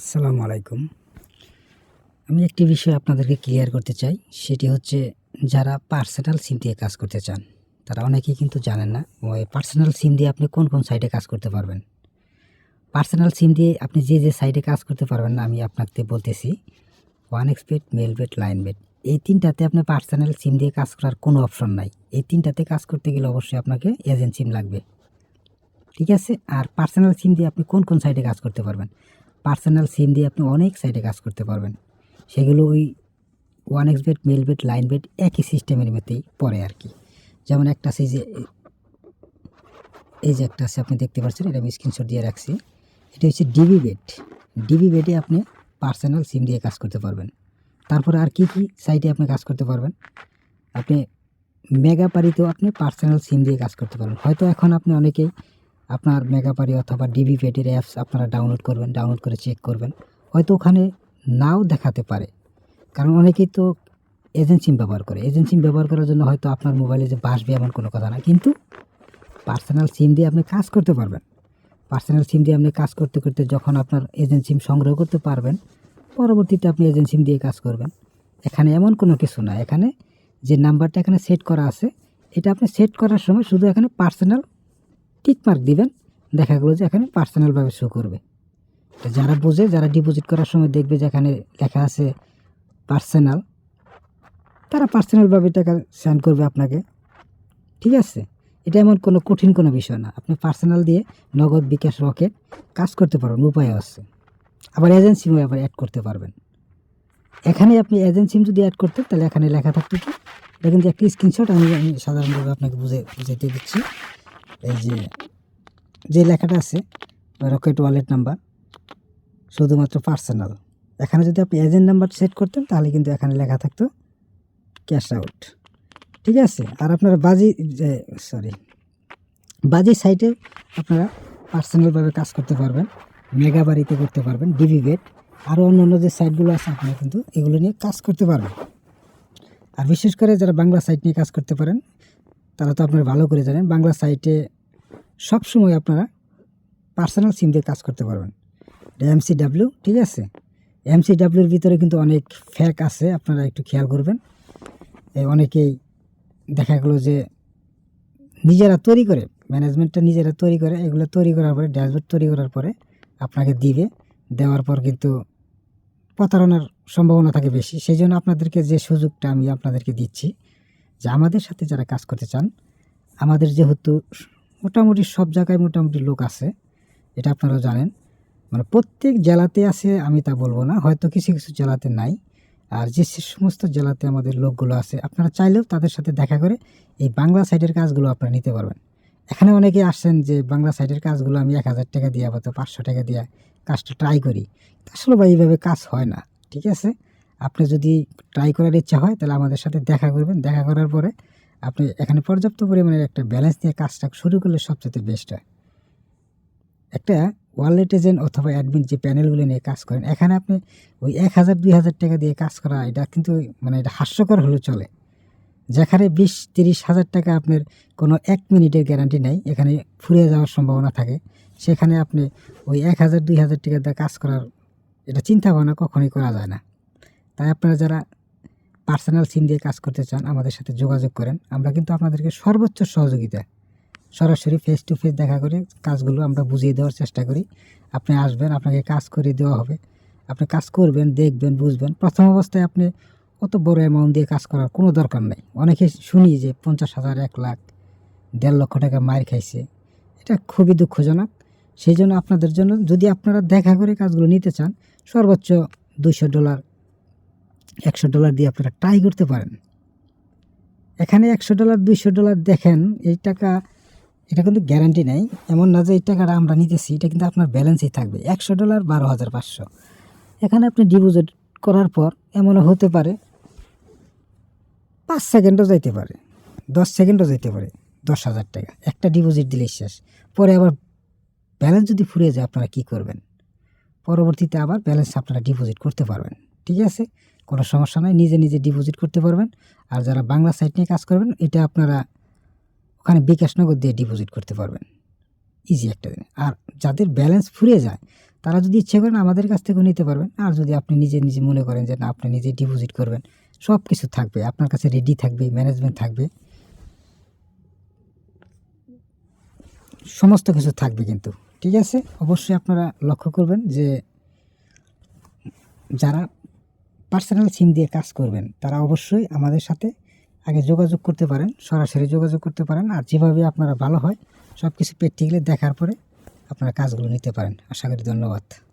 আসসালামু আলাইকুম। আমি একটি বিষয় আপনাদেরকে ক্লিয়ার করতে চাই, সেটি হচ্ছে যারা পার্সোনাল সিম দিয়ে কাজ করতে চান, তারা অনেকেই কিন্তু জানেন না ওই পার্সোনাল সিম দিয়ে আপনি কোন কোন সাইটে কাজ করতে পারবেন। পার্সোনাল সিম দিয়ে আপনি যে যে সাইটে কাজ করতে পারবেন না, আমি আপনাকে বলতেছি one x bed male bed line bed এই তিনটাতে আপনি পার্সোনাল সিম দিয়ে কাজ করার কোনো অপশন নাই। এই তিনটাতে কাজ করতে গেলে অবশ্যই আপনাকে এজেন্ট সিম লাগবে। ঠিক আছে? আর পার্সোনাল সিম দিয়ে আপনি কোন কোন সাইটে কাজ করতে পারবেন? পার্সোনাল সিম দিয়ে আপনি অনেক সাইটে কাজ করতে পারবেন। সেগুলো ওই one x bed male bed line bed একই সিস্টেমের মধ্যেই পড়ে আর কি। যেমন একটা আছে যে, এই যে একটা আছে, আপনি দেখতে পাচ্ছেন, এটা আমি স্ক্রিনশট দিয়ে রাখছি। এটা হচ্ছে ডিবি বেড ডিবি বেডে আপনি পার্সোনাল সিম দিয়ে কাজ করতে পারবেন। তারপরে আর কি কি সাইটে আপনি কাজ করতে পারবেন? আপনি মেগাপারিতেও আপনি পার্সোনাল সিম দিয়ে কাজ করতে পারবেন। হয়তো এখন আপনি অনেকেই আপনার মেগাপারি অথবা ডিবি পেটের অ্যাপস আপনারা ডাউনলোড করবেন, ডাউনলোড করে চেক করবেন। হয়তো ওখানে নাও দেখাতে পারে। কারণ অনেকেই তো এজেন্ট সিম ব্যবহার করে। এজেন্ট সিম ব্যবহার করার জন্য হয়তো আপনার মোবাইলে যে বাসবে এমন কোনো কথা না। কিন্তু পার্সোনাল সিম দিয়ে আপনি কাজ করতে পারবেন। পার্সোনাল সিম দিয়ে আপনি কাজ করতে করতে যখন আপনার এজেন্ট সিম সংগ্রহ করতে পারবেন, পরবর্তীতে আপনি এজেন্ট সিম দিয়ে কাজ করবেন। এখানে এমন কোনো কিছু না। এখানে যে নাম্বারটা এখানে সেট করা আছে, এটা আপনি সেট করার সময় শুধু এখানে পার্সোনাল টিক মার্ক দিবেন, দেখা গেলো যে এখানে পার্সোনালভাবে শো করবে। যারা বোঝে, যারা ডিপোজিট করার সময় দেখবে যে এখানে লেখা আছে পার্সোনাল তারা পার্সোনালভাবে টাকা সেন্ড করবে আপনাকে। ঠিক আছে? এটা এমন কোনো কঠিন কোনো বিষয় না। আপনি পার্সোনাল দিয়ে নগদ, বিকাশ, রকেট কাজ করতে পারবেন উপায় আছে। আবার এজেন্সিও আবার অ্যাড করতে পারবেন। এখানে আপনি এজেন্সি যদি অ্যাড করতেন, তাহলে এখানে লেখা থাকতো এটা কিন্তু একটি স্ক্রিনশট আমি আমি সাধারণভাবে আপনাকে বুঝে বুঝাইতে দিচ্ছি। যে যে লেখাটা আছে রকেট ওয়ালেট নাম্বার শুধুমাত্র পার্সোনাল এখানে যদি আপনি এজেন্ট নাম্বার সেট করতেন, তাহলে কিন্তু এখানে লেখা থাকতো ক্যাশ আউট ঠিক আছে? আর আপনারা বাজি সরি বাজি সাইটে আপনারা পার্সোনালভাবে কাজ করতে পারবেন মেগা বাড়িতে করতে পারবেন ডিবি গেট আরও অন্য অন্য যে সাইটগুলো আছে, আপনারা কিন্তু এগুলো নিয়ে কাজ করতে পারবেন। আর বিশেষ করে যারা বাংলা সাইট নিয়ে কাজ করতে পারেন তারা তো আপনারা ভালো করে জানেন, বাংলা সাইটে সবসময় আপনারা পার্সোনাল সিম দিয়ে কাজ করতে পারবেন। এমসিডাব্লিউ ঠিক আছে? এমসিডাব্লিউর ভিতরে কিন্তু অনেক ফ্যাক আছে, আপনারা একটু খেয়াল করবেন। অনেকেই দেখা গেলো যে নিজেরা তৈরি করে ম্যানেজমেন্টটা নিজেরা তৈরি করে, এগুলো তৈরি করার পরে ড্যাশবোর্ড তৈরি করার পরে আপনাকে দিবে। দেওয়ার পর কিন্তু প্রতারণার সম্ভাবনা থাকে বেশি। সেই জন্য আপনাদেরকে যে সুযোগটা আমি আপনাদেরকে দিচ্ছি যে আমাদের সাথে যারা কাজ করতে চান, আমাদের যেহেতু মোটামুটি সব জায়গায় মোটামুটি লোক আছে, এটা আপনারা জানেন মানে প্রত্যেক জেলাতে আছে, আমি তা বলব না, হয়তো কিছু কিছু জেলাতে নাই, আর যে সমস্ত জেলাতে আমাদের লোকগুলো আছে, আপনারা চাইলেও তাদের সাথে দেখা করে এই বাংলা সাইডের কাজগুলো আপনারা নিতে পারবেন। এখানে অনেকে আসছেন যে, বাংলা সাইডের কাজগুলো আমি এক হাজার টাকা দিয়ে আবার পাঁচশো টাকা দিয়ে কাজটা ট্রাই করি। আসলে বা এইভাবে কাজ হয় না, ঠিক আছে? আপনি যদি ট্রাই করার ইচ্ছা হয়, তাহলে আমাদের সাথে দেখা করবেন। দেখা করার পরে আপনি এখানে পর্যাপ্ত পরিমাণের একটা ব্যালেন্স দিয়ে কাজটা শুরু করলে সবচেয়ে বেস্ট হয়। একটা ওয়ালেট এজেন্ট অথবা অ্যাডমিন যে প্যানেলগুলো নিয়ে কাজ করেন, এখানে আপনি ওই এক হাজার, দুই হাজার টাকা দিয়ে কাজ করা, এটা কিন্তু মানে এটা হাস্যকর হলেও চলে। যেখানে বিশ, তিরিশ হাজার টাকা আপনার কোনো এক মিনিটের গ্যারান্টি নেই, এখানে ফুরিয়ে যাওয়ার সম্ভাবনা থাকে। সেখানে আপনি ওই এক হাজার, দুই হাজার টাকা দিয়ে কাজ করার এটা চিন্তা ভাবনা কখনোই করা যায় না। তাই আপনারা যারা পার্সোনাল সিম দিয়ে কাজ করতে চান, আমাদের সাথে যোগাযোগ করেন। আমরা কিন্তু আপনাদেরকে সর্বোচ্চ সহযোগিতা, সরাসরি ফেস টু ফেস দেখা করে কাজগুলো আমরা বুঝিয়ে দেওয়ার চেষ্টা করি। আপনি আসবেন, আপনাকে কাজ করে দেওয়া হবে। আপনি কাজ করবেন, দেখবেন, বুঝবেন। প্রথম অবস্থায় আপনি অত বড় অ্যামাউন্ট দিয়ে কাজ করার কোনো দরকার নেই। অনেকে শুনি যে পঞ্চাশ হাজার, এক লাখ, দেড় লক্ষ টাকা মার খাইছে। এটা খুবই দুঃখজনক। সেই জন্য আপনাদের জন্য যদি আপনারা দেখা করে কাজগুলো নিতে চান, সর্বোচ্চ দুইশো ডলার একশো ডলার দিয়ে আপনারা ট্রাই করতে পারেন। এখানে একশো ডলার, দুইশো ডলার দেখেন, এই টাকা, এটা কিন্তু গ্যারান্টি নেই। এমন না যে এই টাকাটা আমরা নিতেছি, এটা কিন্তু আপনার ব্যালেন্সেই থাকবে। একশো ডলার, বারো হাজার পাঁচশো। এখানে আপনি ডিপোজিট করার পর এমনও হতে পারে, পাঁচ সেকেন্ডও যাইতে পারে, দশ সেকেন্ডও যাইতে পারে, দশ হাজার টাকা। একটা ডিপোজিট দিলে শেষ। পরে আবার ব্যালেন্স যদি ফুরিয়ে যায়, আপনারা কী করবেন? পরবর্তীতে আবার ব্যালেন্স আপনারা ডিপোজিট করতে পারবেন। ঠিক আছে? কোনো সমস্যা নাই, নিজে নিজে ডিপোজিট করতে পারবেন। আর যারা বাংলা সাইট নিয়ে কাজ করবেন, এটা আপনারা ওখানে বিকাশ নগদ দিয়ে ডিপোজিট করতে পারবেন। ইজি একটা দিন আর যাদের ব্যালেন্স ফুরিয়ে যায়, তারা যদি ইচ্ছে করেন আমাদের কাছ থেকেও নিতে পারবেন। আর যদি আপনি নিজে নিজে মনে করেন যে না, আপনি নিজে ডিপোজিট করবেন সব কিছু থাকবে। আপনার কাছে রেডি থাকবে ম্যানেজমেন্ট থাকবে। সমস্ত কিছু থাকবে কিন্তু। ঠিক আছে? অবশ্যই আপনারা লক্ষ্য করবেন যে যারা পার্সোনাল সিম দিয়ে কাজ করবেন, তারা অবশ্যই আমাদের সাথে আগে যোগাযোগ করতে পারেন, সরাসরি যোগাযোগ করতে পারেন, আর যেভাবে আপনারা ভালো হয় সব কিছু প্র্যাকটিক্যালি দেখার পরে আপনারা কাজগুলো নিতে পারেন। আশা করি ধন্যবাদ।